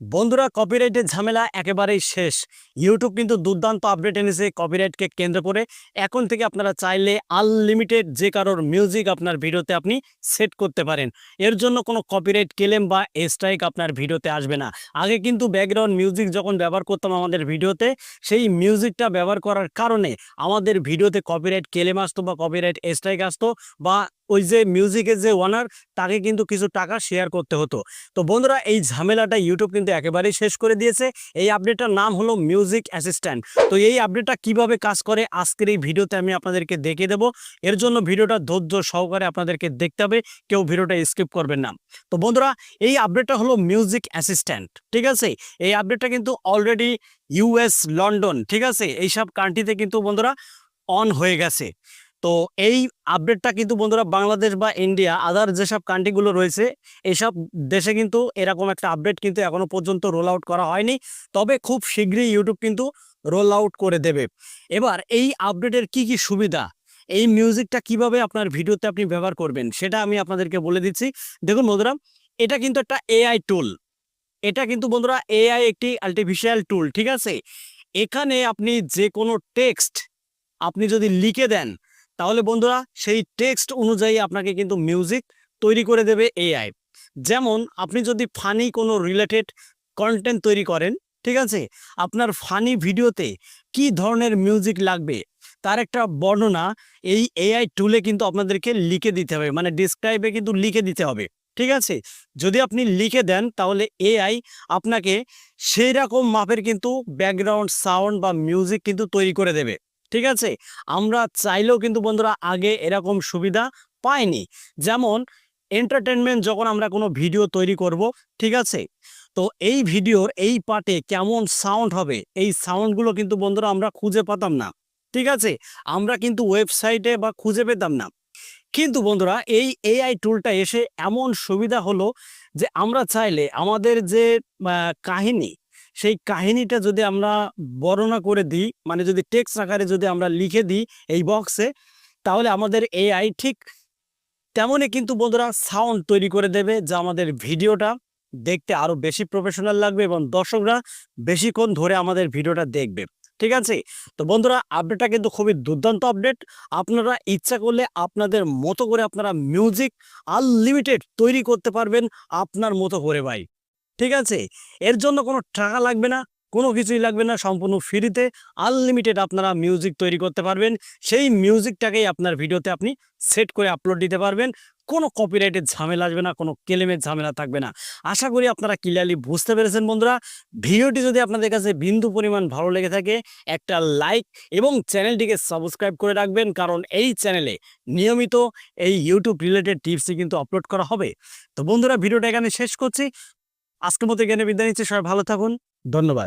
বন্ধুরা কপিরাইটের ঝামেলা একেবারেই শেষ। ইউটিউব কিন্তু দুর্দান্ত আপডেট এনেছে কপিরাইটকে কেন্দ্র করে। এখন থেকে আপনারা চাইলে আনলিমিটেড যে কারোর মিউজিক আপনার ভিডিওতে আপনি সেট করতে পারেন। এর জন্য কোনো কপিরাইট ক্লেম বা স্ট্রাইক আপনার ভিডিওতে আসবে না। আগে কিন্তু ব্যাকগ্রাউন্ড মিউজিক যখন ব্যবহার করতাম আমাদের ভিডিওতে সেই মিউজিকটা ব্যবহার করার কারণে আমাদের ভিডিওতে কপিরাইট ক্লেম আসতো বা কপিরাইট স্ট্রাইক আসতো বা ওই যে মিউজিকের যে ওনার তাকে কিন্তু কিছু টাকা শেয়ার করতে হতো। তো বন্ধুরা, এই ঝামেলাটা ইউটিউব কিন্তু একেবারেই শেষ করে দিয়েছে। এই আপডেটটার নাম হলো মিউজিক অ্যাসিস্ট্যান্ট তো এই আপডেটটা কীভাবে কাজ করে আজকের এই ভিডিওতে আমি আপনাদেরকে দেখে দেবো। এর জন্য ভিডিওটা ধৈর্য সহকারে আপনাদেরকে দেখতে হবে। কেউ ভিডিওটা স্কিপ করবেন না। তো বন্ধুরা, এই আপডেটটা হলো মিউজিক অ্যাসিস্ট্যান্ট ঠিক আছে? এই আপডেটটা কিন্তু অলরেডি ইউএস লন্ডন ঠিক আছে? এইসব কান্ট্রিতে কিন্তু বন্ধুরা অন হয়ে গেছে। তো এই আপডেটটা কিন্তু বন্ধুরা বাংলাদেশ বা ইন্ডিয়া আদার যেসব কান্ট্রিগুলো রয়েছে এইসব দেশে কিন্তু এরকম একটা আপডেট কিন্তু এখনও পর্যন্ত রোল আউট করা হয়নি। তবে খুব শীঘ্রই ইউটিউব কিন্তু রোল আউট করে দেবে। এবার এই আপডেটের কি কি সুবিধা? এই মিউজিকটা কীভাবে আপনার ভিডিওতে আপনি ব্যবহার করবেন, সেটা আমি আপনাদেরকে বলে দিচ্ছি। দেখুন বন্ধুরা, এটা কিন্তু একটা এআই টুল এটা কিন্তু বন্ধুরা এআই একটি আর্টিফিশিয়াল টুল ঠিক আছে? এখানে আপনি যে কোনো টেক্সট আপনি যদি লিখে দেন তাহলে বন্ধুরা সেই টেক্সট অনুযায়ী আপনাকে কিন্তু মিউজিক তৈরি করে দেবে এআই যেমন আপনি যদি ফানি কোনো রিলেটেড কন্টেন্ট তৈরি করেন, ঠিক আছে? আপনার ফানি ভিডিওতে কি ধরনের মিউজিক লাগবে? তার একটা বর্ণনা এই এআই টুলে কিন্তু আপনাদেরকে লিখে দিতে হবে মানে ডিসক্রাইবে কিন্তু লিখে দিতে হবে, ঠিক আছে? যদি আপনি লিখে দেন, তাহলে এআই আপনাকে সেই রকম মাপের কিন্তু ব্যাকগ্রাউন্ড সাউন্ড বা মিউজিক কিন্তু তৈরি করে দেবে। ঠিক আছে? আমরা চাইলেও কিন্তু বন্ধুরা আগে এরকম সুবিধা পাইনি। যেমন এন্টারটেনমেন্ট যখন আমরা কোনো ভিডিও তৈরি করব, ঠিক আছে? তো এই ভিডিওর এই পার্টে কেমন সাউন্ড হবে? এই সাউন্ডগুলো কিন্তু বন্ধুরা আমরা খুঁজে পেতাম না, ঠিক আছে? আমরা কিন্তু ওয়েবসাইটে বা খুঁজে পেতাম না। কিন্তু বন্ধুরা এই এআই টুলটা এসে এমন সুবিধা হলো যে আমরা চাইলে আমাদের যে কাহিনী সেই কাহিনীটা যদি আমরা বর্ণনা করে দিই মানে যদি টেক্সট আকারে যদি আমরা লিখে দিই এই বক্সে তাহলে আমাদের এআই ঠিক তেমনই কিন্তু বন্ধুরা সাউন্ড তৈরি করে দেবে, যা আমাদের ভিডিওটা দেখতে আরও বেশি প্রফেশনাল লাগবে এবং দর্শকরা বেশিক্ষণ ধরে আমাদের ভিডিওটা দেখবে। ঠিক আছে? তো বন্ধুরা আপডেটটা কিন্তু খুবই দুর্দান্ত আপডেট আপনারা ইচ্ছা করলে আপনাদের মতো করে আপনারা মিউজিক আনলিমিটেড তৈরি করতে পারবেন আপনার মতো করে ভাই। ঠিক আছে? এর জন্য কোনো টাকা লাগবে না, কোনো কিছুই লাগবে না, সম্পূর্ণ ফ্রিতে আনলিমিটেড আপনারা মিউজিক তৈরি করতে পারবেন। সেই মিউজিকটাকেই আপনার ভিডিওতে আপনি সেট করে আপলোড দিতে পারবেন। কোনো কপিরাইটের ঝামেলা আসবে না, কোনো ক্লেমের ঝামেলা থাকবে না। আশা করি আপনারা ক্লিয়ারলি বুঝতে পেরেছেন বন্ধুরা। ভিডিওটি যদি আপনাদের কাছে বিন্দু পরিমাণ ভালো লেগে থাকে, একটা লাইক এবং চ্যানেলটিকে সাবস্ক্রাইব করে রাখবেন, কারণ এই চ্যানেলে নিয়মিত এই ইউটিউব রিলেটেড টিপসই কিন্তু আপলোড করা হবে। তো বন্ধুরা, ভিডিওটা এখানে শেষ করছি। আজকের মতো জ্ঞানের বিদ্যা নিচ্ছে সবাই ভালো থাকুন। ধন্যবাদ।